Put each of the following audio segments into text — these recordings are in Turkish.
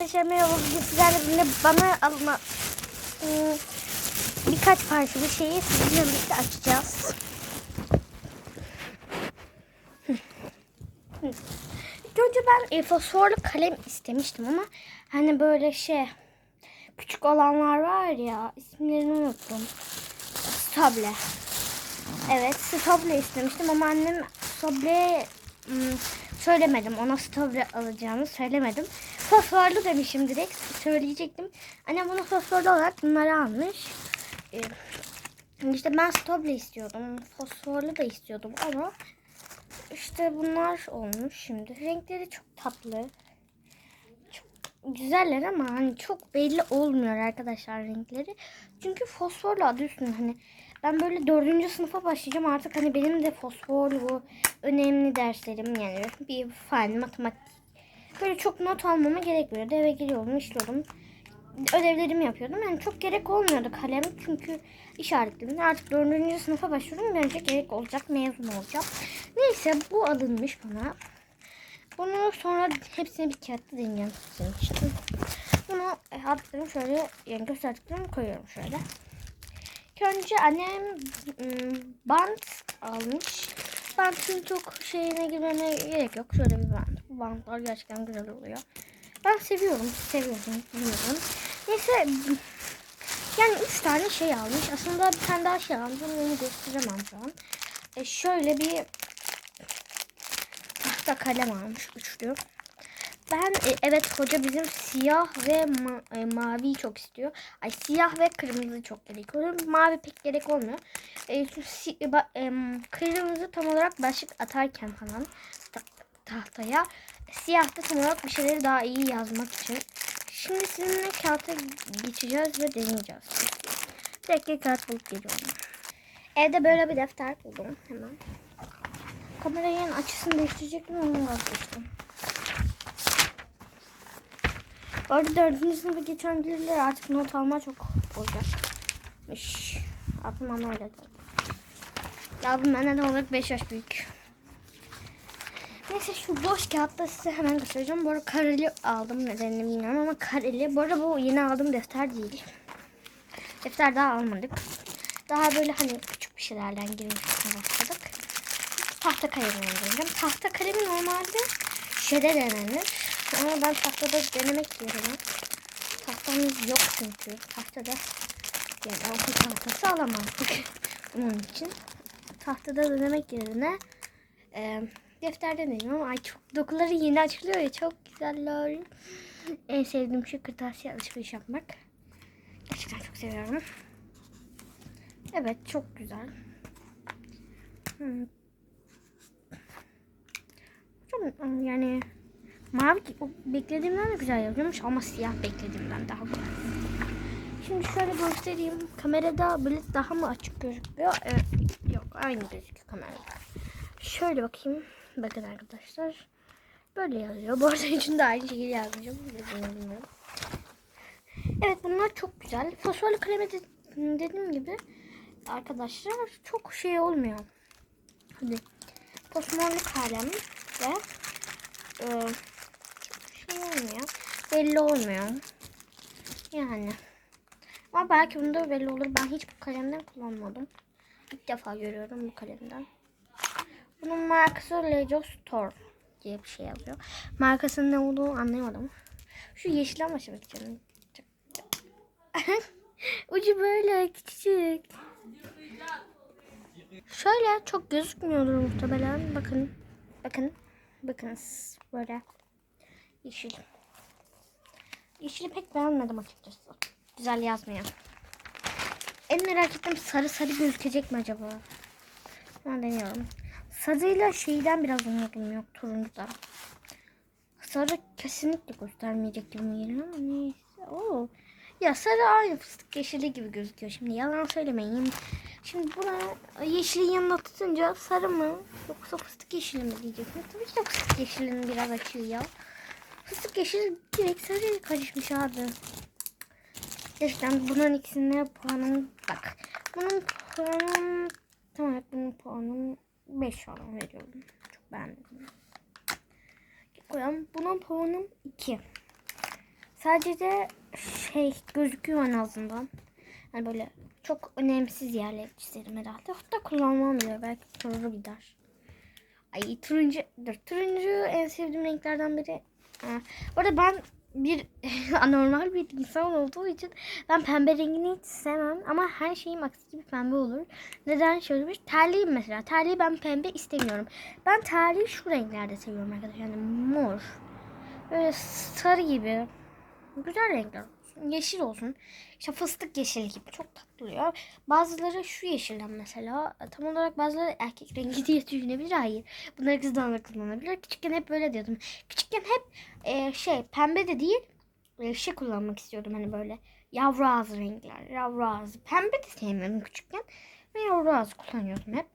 Arkadaşlar merhaba bugün bana alma ıı, birkaç parça bir şeyi sizinle birlikte açacağız. Önce ben e, fosforlu kalem istemiştim ama hani böyle şey küçük olanlar var ya isimlerini unuttum. Stable. Evet stable istemiştim ama annem stable ım, söylemedim. Ona stable alacağını söylemedim. Fosforlu demişim direkt. Söyleyecektim. Annem bunu fosforlu olarak bunları almış. Ee, işte ben stable istiyordum. Fosforlu da istiyordum ama işte bunlar olmuş şimdi. Renkleri çok tatlı. Çok güzeller ama hani çok belli olmuyor arkadaşlar renkleri. Çünkü fosforlu adı üstünde hani ben böyle dördüncü sınıfa başlayacağım artık hani benim de fosforlu önemli derslerim yani bir fen matematik böyle çok not almama gerekmiyordu. Eve geliyordum işliyordum ödevlerimi yapıyordum. Yani çok gerek olmuyordu kalem. Çünkü işaretledim artık dördüncü sınıfa başlıyorum bence gerek olacak mezun olacağım. Neyse bu alınmış bana. Bunu sonra hepsini bir kağıtta deneyeceğim sizin için bunu e, aldıklarımı şöyle yani gösterdiklerimi koyuyorum şöyle. Önce annem bant almış. Bantın çok şeyine girmene gerek yok. Şöyle bir bant. Bantlar gerçekten güzel oluyor. Ben seviyorum. Seviyorum. Bilmiyorum. Neyse yani üç tane şey almış. Aslında bir tane daha şey almış. Onu onu gösteremem şu an. E, şöyle bir tahta kalem almış. Üçlü. Ben e, evet hoca bizim siyah ve ma- e, maviyi çok istiyor. Ay siyah ve kırmızı çok gerek oluyor. Mavi pek gerek olmuyor. E, si- e, em, kırmızı tam olarak başlık atarken falan tahtaya. Siyah da tam olarak bir şeyleri daha iyi yazmak için. Şimdi sizinle kağıta geçeceğiz ve deneyeceğiz. Bir dakika kağıt bulup geliyorum. Evde böyle bir defter buldum hemen. Kameranın açısını değiştirecektim ama vazgeçtim. Bu arada dördüncü sınıfa geçen birileri artık not alma çok olacakmış. Aklım bana öyle dedi. Ya bu benden de olarak 5 yaş büyük. Neyse şu boş kağıtta size hemen göstereceğim. Bu arada kareli aldım nedenini bilmiyorum ama kareli. Bu arada bu yeni aldığım defter değil. Defter daha almadık. Daha böyle hani küçük bir şeylerden girmişine başladık. Tahta kalemi deneyeceğim. Tahta kalemi normalde şeyde denenir. Ama ben tahtada denemek yerine tahtamız yok çünkü tahtada yani okul tahtası alamazdık bunun için tahtada denemek yerine e, defterde deniyorum ay çok dokuları yeni açılıyor ya çok güzeller en sevdiğim şu kırtasiye alışveriş yapmak gerçekten çok seviyorum evet çok güzel hmm. Çok, yani Mavi beklediğimden de güzel yazıyormuş ama siyah beklediğimden daha güzel. Şimdi şöyle göstereyim. Kamerada böyle daha mı açık gözüküyor? Evet. Yok aynı gözüküyor kamerada. Şöyle bakayım. Bakın arkadaşlar. Böyle yazıyor. Bu arada içinde aynı şekilde. Bilmiyorum. Evet bunlar çok güzel. Fosforlu kaleme de, dediğim gibi arkadaşlar çok şey olmuyor. Hadi. Fosforlu kalem ve e, şey olmuyor. Belli olmuyor. Yani. Ama belki bunda belli olur. Ben hiç bu kalemden kullanmadım. İlk defa görüyorum bu kalemden. Bunun markası Lego Store diye bir şey yazıyor. Markasının ne olduğunu anlayamadım. Şu yeşil ama şimdi canım. Ucu böyle küçük. Şöyle çok gözükmüyordur muhtemelen. Bakın. Bakın. Bakınız böyle. Yeşil. Yeşili pek beğenmedim açıkçası. Güzel yazmıyor. En merak ettiğim sarı sarı gözükecek mi acaba? Ben deniyorum. Sarıyla şeyden biraz umudum yok turuncudan. Sarı kesinlikle göstermeyecek gibi geliyor ama neyse. Oo. Ya sarı aynı fıstık yeşili gibi gözüküyor. Şimdi yalan söylemeyin. Şimdi buna yeşilin yanına tutunca sarı mı yoksa fıstık yeşili mi diyeceksin. Tabii ki de fıstık yeşilini biraz açıyor ya. Fıstık yeşil direkt sarı karışmış abi. Gerçekten bunun ikisine puanım bak. Bunun puanım tamam bunun puanım 5 falan veriyorum. Çok beğendim. Koyalım. Bunun puanım 2. Sadece de şey gözüküyor en azından. Yani böyle çok önemsiz yerler çizerim herhalde. Hatta kullanmam bile belki turuncu gider. Ay turuncu, dur turuncu en sevdiğim renklerden biri. Bu arada ben bir anormal bir insan olduğu için ben pembe rengini hiç sevmem ama her şeyim aksi gibi pembe olur. Neden şöyle bir terliyim mesela. Terliği ben pembe istemiyorum. Ben terliği şu renklerde seviyorum arkadaşlar. Yani mor. Böyle sarı gibi. Güzel renkler. Yeşil olsun. İşte fıstık yeşili gibi çok tatlı oluyor. Bazıları şu yeşilden mesela. Tam olarak bazıları erkek rengi diye düşünebilir. Hayır. Bunları kızdan da kullanabilir. Küçükken hep böyle diyordum. Küçükken hep e, şey pembe de değil e, şey kullanmak istiyordum hani böyle yavru ağzı renkler. Yavru ağzı. Pembe de sevmiyordum küçükken. Ve yavru ağzı kullanıyordum hep.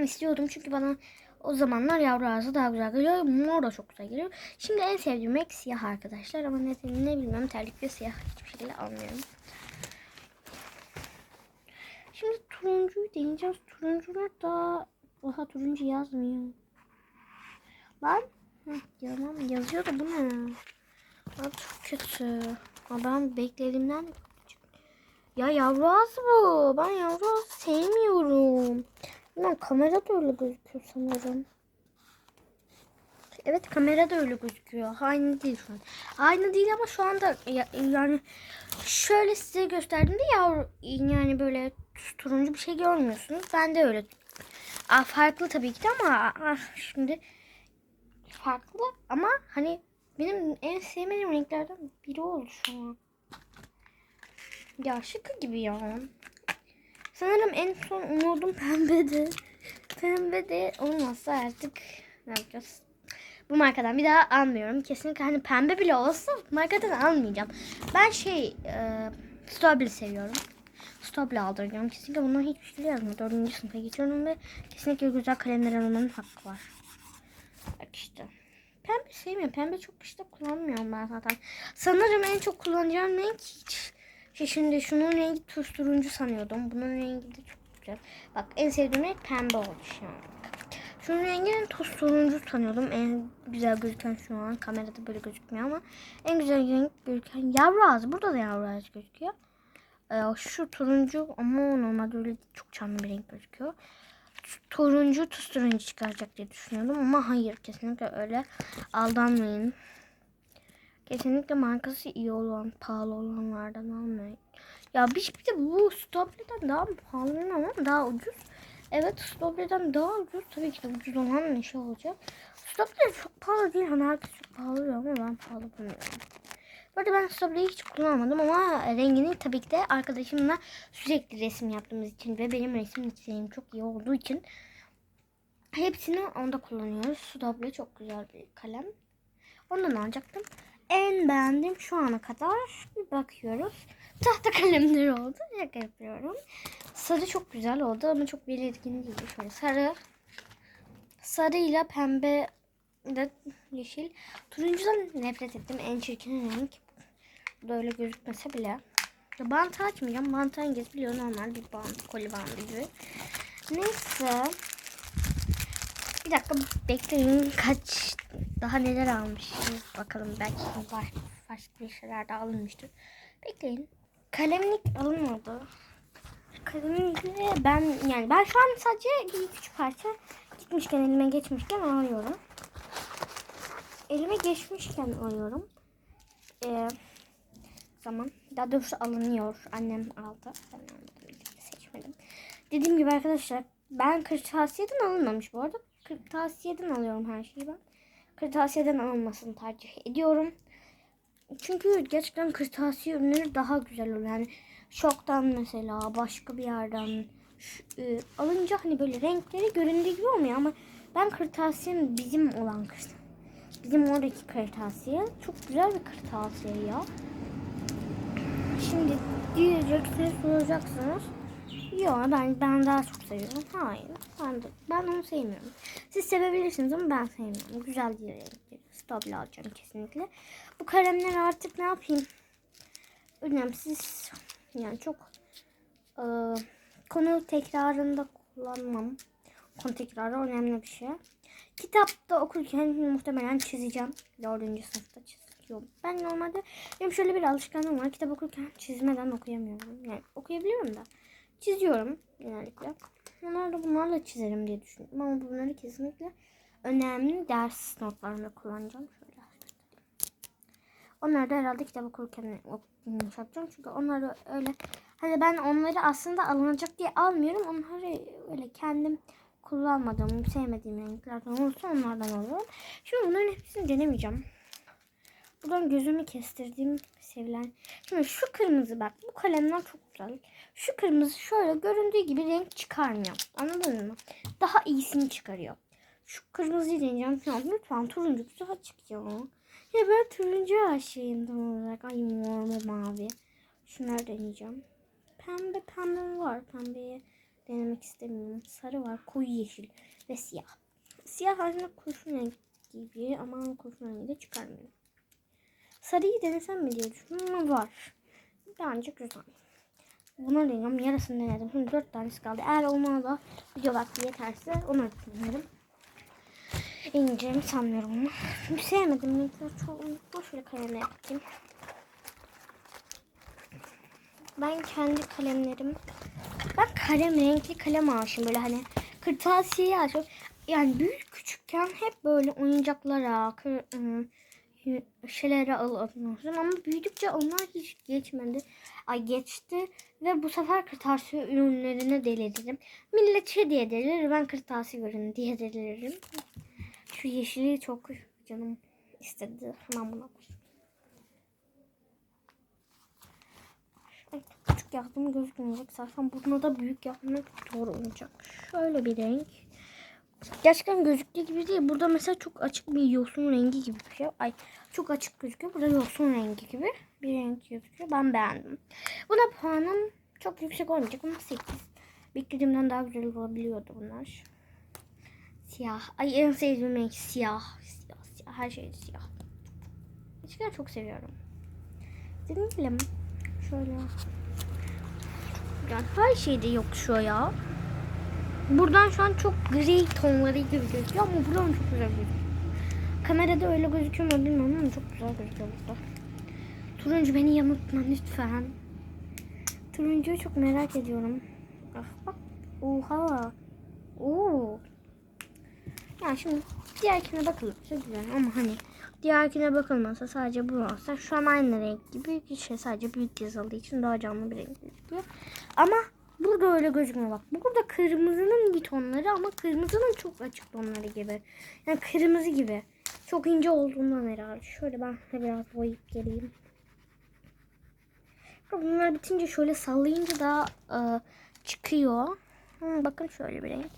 İstiyordum çünkü bana o zamanlar yavru ağzı daha güzel geliyor. Mor da çok güzel geliyor. Şimdi en sevdiğim renk siyah arkadaşlar. Ama ne, ne bilmiyorum terlikle siyah hiçbir şekilde almıyorum. Şimdi turuncuyu deneyeceğiz. Turuncular da... Oha turuncu yazmıyor. Ben... Heh, tamam yazıyor da bu ne? Aa, çok kötü. Aa, ben beklediğimden... Ya yavru ağzı bu. Ben yavru ağzı sevmiyorum. Ama kamera da öyle gözüküyor sanırım. Evet kamera da öyle gözüküyor. Aynı değil şu an. Aynı değil ama şu anda ya- yani şöyle size gösterdiğimde yavru yani böyle turuncu bir şey görmüyorsunuz. Ben de öyle. Aa, farklı tabii ki de ama ah, şimdi farklı ama hani benim en sevmediğim renklerden biri oldu şu an. Ya şıkı gibi ya. Sanırım en son umudum pembedi. Pembe de olmazsa artık ne yapacağız? Bu markadan bir daha almıyorum. Kesinlikle hani pembe bile olsa markadan almayacağım. Ben şey e, Stobli seviyorum. Stobli aldıracağım. Kesinlikle bundan hiçbir şey yazmıyor. Dördüncü sınıfa geçiyorum ve kesinlikle güzel kalemler almanın hakkı var. Bak işte. Pembe sevmiyorum. Pembe çok işte kullanmıyorum ben zaten. Sanırım en çok kullanacağım renk hiç. Şimdi şunun rengi tuz turuncu sanıyordum. Bunun rengi de çok güzel. Bak en sevdiğim renk pembe oldu şu an. Şunun rengini tuz turuncu sanıyordum. En güzel gözüken şu an. Kamerada böyle gözükmüyor ama en güzel renk gözüken yavru ağzı. Burada da yavru ağzı gözüküyor. Ee, şu turuncu ama normalde öyle çok canlı bir renk gözüküyor. Turuncu tuz turuncu çıkaracak diye düşünüyordum ama hayır kesinlikle öyle aldanmayın. Kesinlikle markası iyi olan, pahalı olanlardan almayın. Ya bir, bir de bu Stoble'den daha pahalı ama daha ucuz. Evet Stoble'den daha ucuz. Tabii ki de ucuz olan ne şey olacak. Stoble çok pahalı değil. Hani herkes çok pahalı diyor ama ben pahalı bulmuyorum. Bu arada ben Stoble'yi hiç kullanmadım ama rengini tabii ki de arkadaşımla sürekli resim yaptığımız için ve benim resim isteğim çok iyi olduğu için hepsini onda kullanıyoruz. Stoble çok güzel bir kalem. Ondan alacaktım. En beğendiğim şu ana kadar bir bakıyoruz. Tahta kalemleri oldu. Şaka yapıyorum. Sarı çok güzel oldu ama çok belirgin değil. Şöyle sarı. Sarı ile pembe de yeşil. Turuncudan nefret ettim. En çirkin renk. Bu da öyle gözükmese bile. Bant açmayacağım. Bant hangisi biliyor normal bir bant. Koli bandı gibi. Neyse. Bir dakika bekleyin kaç daha neler almışız bakalım belki başka bir şeyler de alınmıştır. Bekleyin. Kalemlik alınmadı. Kalemlikle ben yani ben şu an sadece bir küçük parça gitmişken elime geçmişken alıyorum. Elime geçmişken alıyorum. Ee, zaman daha doğrusu alınıyor. Annem aldı. Ben almadım. Seçmedim. Dediğim gibi arkadaşlar ben kırtasiyeden alınmamış bu arada. Kırtasiyeden alıyorum her şeyi ben. Kırtasiyeden alınmasını tercih ediyorum. Çünkü gerçekten kırtasiye ürünleri daha güzel oluyor. Yani şoktan mesela başka bir yerden şu- e, alınca hani böyle renkleri göründüğü gibi olmuyor ama ben kırtasiyenin bizim olan kırtasiye. Bizim oradaki kırtasiye çok güzel bir kırtasiye ya. Şimdi diyeceksiniz soracaksınız. Yok ben ben daha çok seviyorum. Hayır. Ben de, ben onu sevmiyorum. Siz sevebilirsiniz ama ben sevmiyorum. Güzel renkleri. Stabil alacağım kesinlikle. Bu kalemleri artık ne yapayım? Önemsiz. Yani çok e, konu tekrarında kullanmam. Konu tekrarı önemli bir şey. Kitapta okurken muhtemelen çizeceğim. Dördüncü sınıfta çiziyorum. Ben normalde benim şöyle bir alışkanlığım var. Kitap okurken çizmeden okuyamıyorum. Yani okuyabiliyorum da. Çiziyorum genellikle. Bunlar da bunlarla çizerim diye düşünüyorum. Ama bunları kesinlikle önemli ders notlarımda kullanacağım. Şöyle Onları da herhalde kitap okurken yapacağım. Çünkü onları öyle hani ben onları aslında alınacak diye almıyorum. Onları öyle kendim kullanmadığım, sevmediğim renklerden olursa onlardan alıyorum. Şimdi bunların hepsini denemeyeceğim. Buradan gözümü kestirdiğim sevilen. Şimdi şu kırmızı bak bu kalemler çok güzel. Şu kırmızı şöyle göründüğü gibi renk çıkarmıyor. Anladın mı? Daha iyisini çıkarıyor. Şu kırmızıyı deneyeceğim. Ya lütfen turuncu güzel çıkıyor. Ya ben turuncu aşığım tam olarak. Ay mor mu mavi. Şunları deneyeceğim. Pembe pembe var. Pembeyi denemek istemiyorum. Sarı var. Koyu yeşil ve siyah. Siyah aslında kurşun renk gibi ama kurşun rengi de çıkarmıyor. Sarıyı denesem mi diye düşündüm ama var. Bence güzel. Buna deneyeceğim. Yarısını denedim. Şimdi dört tanesi kaldı. Eğer olmana da video vakti yeterse onu denerim. İneceğimi sanmıyorum ama. Çünkü sevmedim. Renkler çoğunlukla şöyle kalemle yapayım. Ben kendi kalemlerim ben kalem renkli kalem aşığım böyle hani kırtasiye aşığım. Yani büyük küçükken hep böyle oyuncaklara, ıı, şeylere alıyordum ama büyüdükçe onlar hiç geçmedi. Ay geçti ve bu sefer kırtasiye ürünlerine deliririm. Millet şey diye delirir ben kırtasiye ürünü diye deliririm. Şu yeşili çok canım istedi. Hemen buna. Ay, küçük yaptığım gözükmeyecek. Zaten buna da büyük yapmak zor olacak. Şöyle bir renk. Gerçekten gözüktüğü gibi değil. Burada mesela çok açık bir yosun rengi gibi bir şey. Ay çok açık gözüküyor. Burada yosun rengi gibi bir renk gözüküyor. Ben beğendim. Buna puanım çok yüksek olmayacak ama 8. Beklediğimden daha güzel olabiliyordu bunlar. Siyah. Ay en sevdiğim renk siyah. Siyah, siyah. Her şey siyah. Gerçekten çok seviyorum. Deneyelim. Şöyle. Yani her şeyde yok şu ya. Buradan şu an çok gri tonları gibi gözüküyor ama buradan çok güzel gözüküyor. Kamerada öyle gözüküyor mu bilmiyorum ama çok güzel gözüküyor burada. Turuncu beni yanıltma lütfen. Turuncuyu çok merak ediyorum. Ah bak. Oha. Oo. Ya şimdi diğerkine bakılırsa güzel ama hani diğerkine bakılmasa sadece bu olsa şu an aynı renk gibi şey sadece büyük yazıldığı için daha canlı bir renk gözüküyor. Ama burada öyle gözükmüyor bak. Burada kırmızının bir tonları ama kırmızının çok açık tonları gibi. Yani kırmızı gibi. Çok ince olduğundan herhalde. Şöyle ben de biraz boyayıp geleyim. Bunlar bitince şöyle sallayınca da e, çıkıyor. Hı, bakın şöyle bir renk.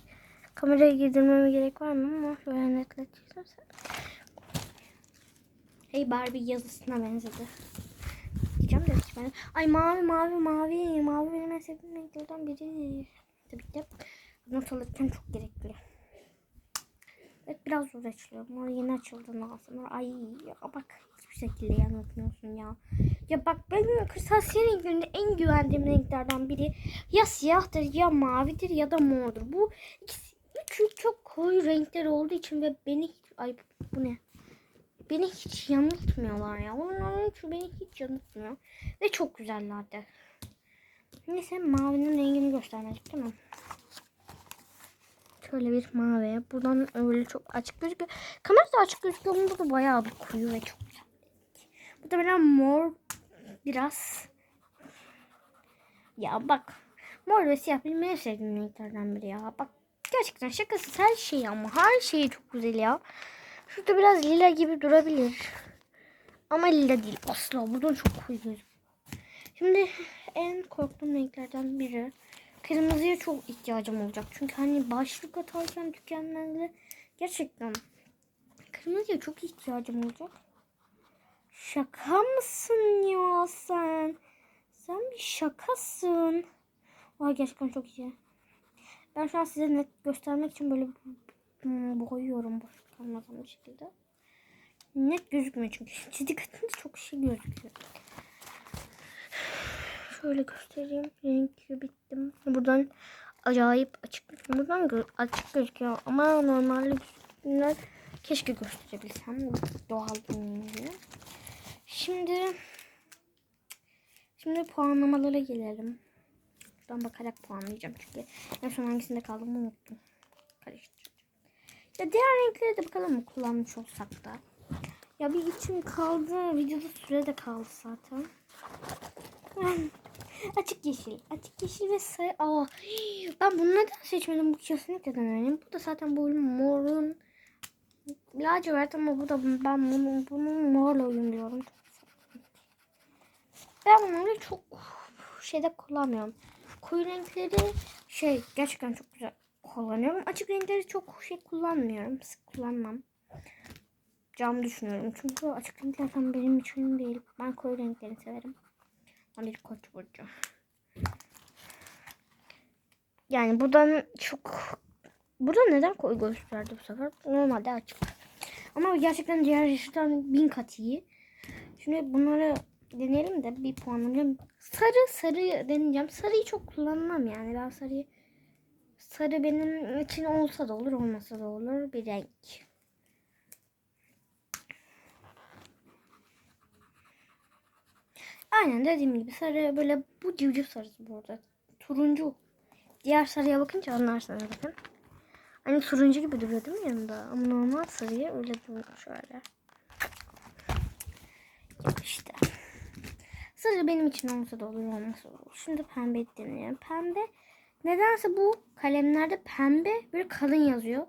Kameraya girdirmeme gerek var mı ama şöyle netleştirsem. Hey Barbie yazısına benzedi. Diyeceğim de ben. Ay mavi mavi mavi. Mavi benim en sevdiğim renklerden biri. Tabii ki not alırken çok gerekli. Evet biraz zor açılıyor. Bunlar yeni açıldı lazım. Ay ya bak hiçbir şekilde yanıltmıyorsun ya. Ya bak benim kırtasiye renklerinde en güvendiğim renklerden biri ya siyahtır ya mavidir ya da mordur. Bu ikisi üçü çok koyu renkler olduğu için ve beni ay bu ne? Beni hiç yanıltmıyorlar ya. Onların üçü beni hiç yanıltmıyor. Ve çok güzellerdi. Neyse mavinin rengini göstermedik değil mi? Şöyle bir mavi. Buradan öyle çok açık gözüküyor. Kamerada açık gözüküyor. Bunda da bayağı bir koyu ve çok güzel. Bu da biraz mor. Biraz. Ya bak. Mor ve siyah benim en sevdiğim renklerden biri ya. Bak gerçekten şakasız her şey ama her şey çok güzel ya. Şurada biraz lila gibi durabilir. Ama lila değil asla. Buradan çok koyu gözüküyor. Şimdi en korktuğum renklerden biri. Kırmızıya çok ihtiyacım olacak. Çünkü hani başlık atarken tükenmezdi. Gerçekten kırmızıya çok ihtiyacım olacak. Şaka mısın ya sen? Sen bir şakasın. Ay gerçekten çok iyi. Ben şu an size net göstermek için böyle boyuyorum boşluk kalmadan bir şekilde. Net gözükmüyor çünkü. Çizik atınca çok şey gözüküyor. Şöyle göstereyim. Renk bittim. Buradan acayip açık. Buradan gö açık gözüküyor. Ama normalde gözüküyor. Keşke gösterebilsem. Doğal gibi. Şimdi şimdi puanlamalara gelelim. Ben bakarak puanlayacağım çünkü en son hangisinde kaldım unuttum. Ya diğer renkleri de bakalım mı kullanmış olsak da. Ya bir içim kaldı. Videoda süre de kaldı zaten. açık yeşil. Açık yeşil ve sarı. Aa, ben bunu neden seçmedim? Bu kesinlikle önemli. Bu da zaten bu morun lacivert ama bu da ben bunu, bunu morla uyumluyorum. Ben bunları çok şeyde kullanmıyorum. Koyu renkleri şey gerçekten çok güzel kullanıyorum. Açık renkleri çok şey kullanmıyorum. Sık kullanmam. Cam düşünüyorum. Çünkü açık renkler tam benim için değil. Ben koyu renkleri severim. Ben bir koç burcu. Yani buradan çok... Burada neden koyu gösterdi bu sefer? Normalde açık. Ama gerçekten diğer yeşilden bin kat iyi. Şimdi bunları deneyelim de bir puanlayalım. Sarı sarı deneyeceğim. Sarıyı çok kullanmam yani. Ben sarıyı sarı benim için olsa da olur olmasa da olur bir renk. Aynen dediğim gibi sarı böyle bu civciv sarısı bu arada. Turuncu. Diğer sarıya bakınca anlarsınız bakın. Hani turuncu gibi duruyor değil mi yanında? Ama normal sarıya öyle duruyor şöyle. İşte. Sarı benim için olsa da olur olmasa da olur. Şimdi pembe deneyelim. Pembe nedense bu kalemlerde pembe böyle kalın yazıyor.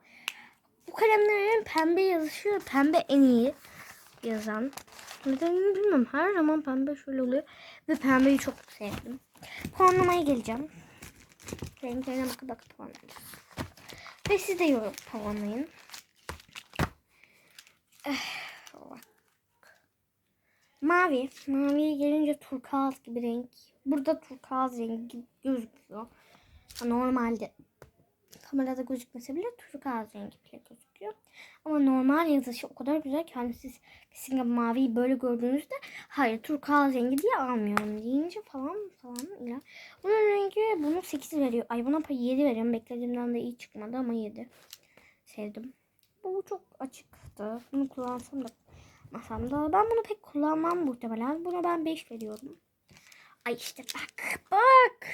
Bu kalemlerin pembe yazışı pembe en iyi yazan. Neden bilmiyorum. Her zaman pembe şöyle oluyor. Ve pembeyi çok sevdim. Puanlamaya geleceğim. Renklerine bakıp bakıp puanlayacağız. Ve siz de yorum puanlayın. Eh. Mavi. Maviye gelince turkuaz gibi renk. Burada turkuaz rengi gözüküyor. Normalde kamerada gözükmese bile turkuaz rengi bile gözüküyor. Ama normal yazışı o kadar güzel ki hani siz kesinlikle maviyi böyle gördüğünüzde hayır turkuaz rengi diye almıyorum deyince falan falan ile. Bunun rengi bunu 8 veriyor. Ay buna 7 veriyorum. Beklediğimden de iyi çıkmadı ama 7. Sevdim. Bu çok açıktı. Bunu kullansam da masamda. Ben bunu pek kullanmam muhtemelen. Buna ben 5 veriyorum. Ay işte bak bak.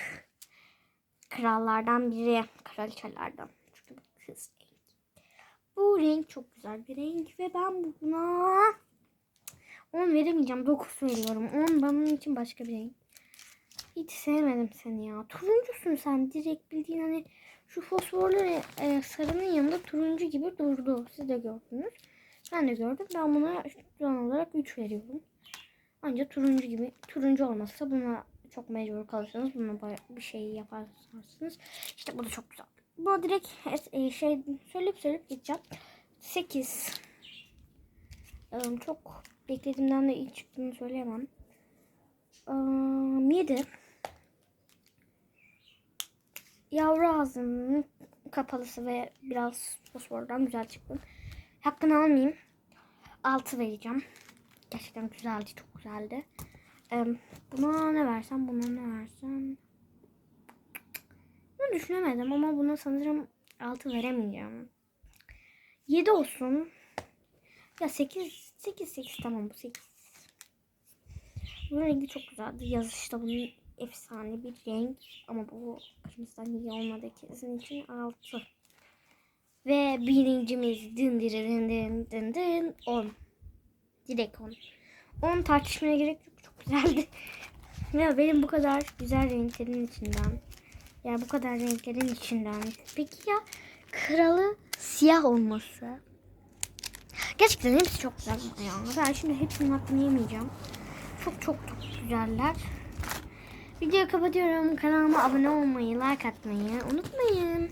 Krallardan biri. Kraliçelerden. Çünkü bu kız bu renk çok güzel bir renk ve ben buna 10 veremeyeceğim. 9 veriyorum. 10 benim için başka bir renk. Hiç sevmedim seni ya. Turuncusun sen. Direkt bildiğin hani şu fosforlu e, sarının yanında turuncu gibi durdu. Siz de gördünüz. Ben de gördüm. Ben buna şu an olarak 3 veriyorum. Ancak turuncu gibi. Turuncu olmazsa buna çok mecbur kalırsanız buna bir şey yaparsınız. İşte bu da çok güzel. Bu direkt e, şey söyleyip söyleyip gideceğim. 8. Çok beklediğimden de iyi çıktığını söyleyemem. 7. Yavru ağzının kapalısı ve biraz fosfordan güzel çıktı. Hakkını almayayım. 6 vereceğim. Gerçekten güzeldi. Çok güzeldi. Buna ne versem, buna ne versem. Bunu düşünemedim ama buna sanırım 6 veremeyeceğim. 7 olsun. Ya 8 8 8 tamam bu 8. Bunun rengi çok güzeldi. Yazışı da bunun efsane bir renk. Ama bu kırmızıdan iyi olmadı kesin için 6. Ve birincimiz dın dın dın dın dın 10. Direkt 10. 10 tartışmaya gerek yok. Çok güzeldi. ya benim bu kadar güzel renklerin içinden yani bu kadar renklerin içinden. Peki ya kralı siyah olması? Gerçekten hepsi çok güzel ya. Ben şimdi hepsinin hakkını yemeyeceğim. Çok çok çok güzeller. Videoyu kapatıyorum. Kanalıma abone olmayı, like atmayı unutmayın.